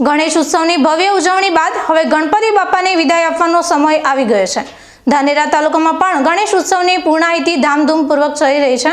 ગણેશ ઉત્સવની ભવ્ય ઉજવણી બાદ હવે ગણપતિ બાપાને વિદાય આપવાનો સમય આવી ગયો છે. ધાનેરા તાલુકામાં પણ ગણેશ ઉત્સવની પૂર્ણાહિતી ધામધૂમપૂર્વક થઈ રહી છે.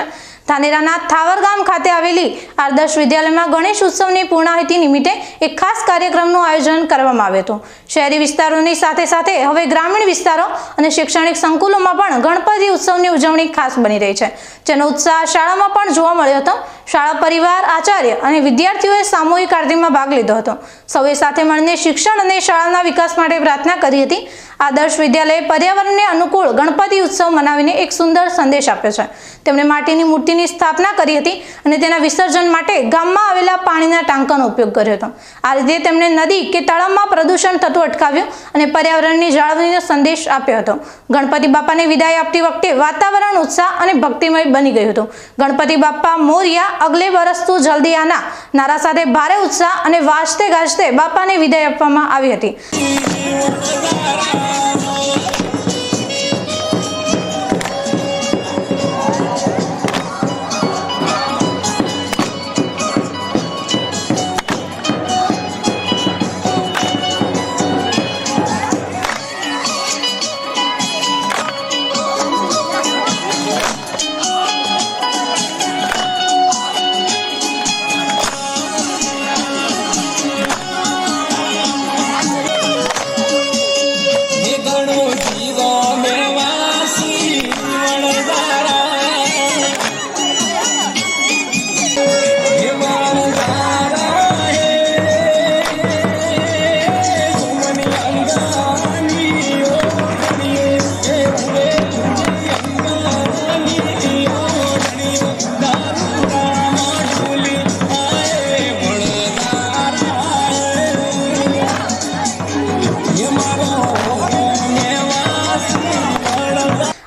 ધાનેરાના થાવર ગામ ખાતે આવેલી આદર્શ વિદ્યાલયમાં ગણેશ ઉત્સવની પૂર્ણાહિતિ નિમિત્તે એક ખાસ કાર્યક્રમનું આયોજન કરવામાં આવ્યું હતું. શહેરી વિસ્તારોની સાથે સાથે હવે ગ્રામીણ વિસ્તારો અને શૈક્ષણિક સંકુલોમાં પણ ગણપતિ ઉત્સવની ઉજવણી ખાસ બની રહી છે. જેનો ઉત્સાહ શાળામાં પણ જોવા મળ્યો હતો. શાળા પરિવાર, આચાર્ય અને વિદ્યાર્થીઓએ સામૂહિક આરતીમાં ભાગ લીધો હતો. સૌએ સાથે મળીને શિક્ષણ અને શાળાના વિકાસ માટે પ્રાર્થના કરી હતી. આદર્શ વિદ્યાલયે પર્યાવરણને અનુકૂળ ગણપતિ ઉત્સવ મનાવીને એક સુંદર સંદેશ આપ્યો છે. તેમણે માટીની મૂર્તિની સ્થાપના કરી હતી અને તેના વિસર્જન માટે ગામમાં આવેલા પાણીના ટાંકાનો ઉપયોગ કર્યો હતો. આ રીતે તેમણે નદી કે તળાવમાં પ્રદૂષણ થતું અટકાવ્યું અને પર્યાવરણની જાળવણીનો સંદેશ આપ્યો હતો. ગણપતિ બાપાને વિદાય આપતી વખતે વાતાવરણ ઉત્સાહ અને ભક્તિમય બની ગયું હતું. ગણપતિ બાપ્પા મોરિયા અગલે વરસ તું જલ્દી આના. નારા સાથે ભારે ઉત્સાહ અને વાજતે ગાજતે બાપાને વિદાય આપવામાં આવી હતી. you were alive.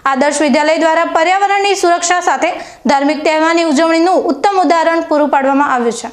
આદર્શ વિદ્યાલય દ્વારા પર્યાવરણની સુરક્ષા સાથે ધાર્મિક તહેવારની ઉજવણીનું ઉત્તમ ઉદાહરણ પૂરું પાડવામાં આવ્યું છે.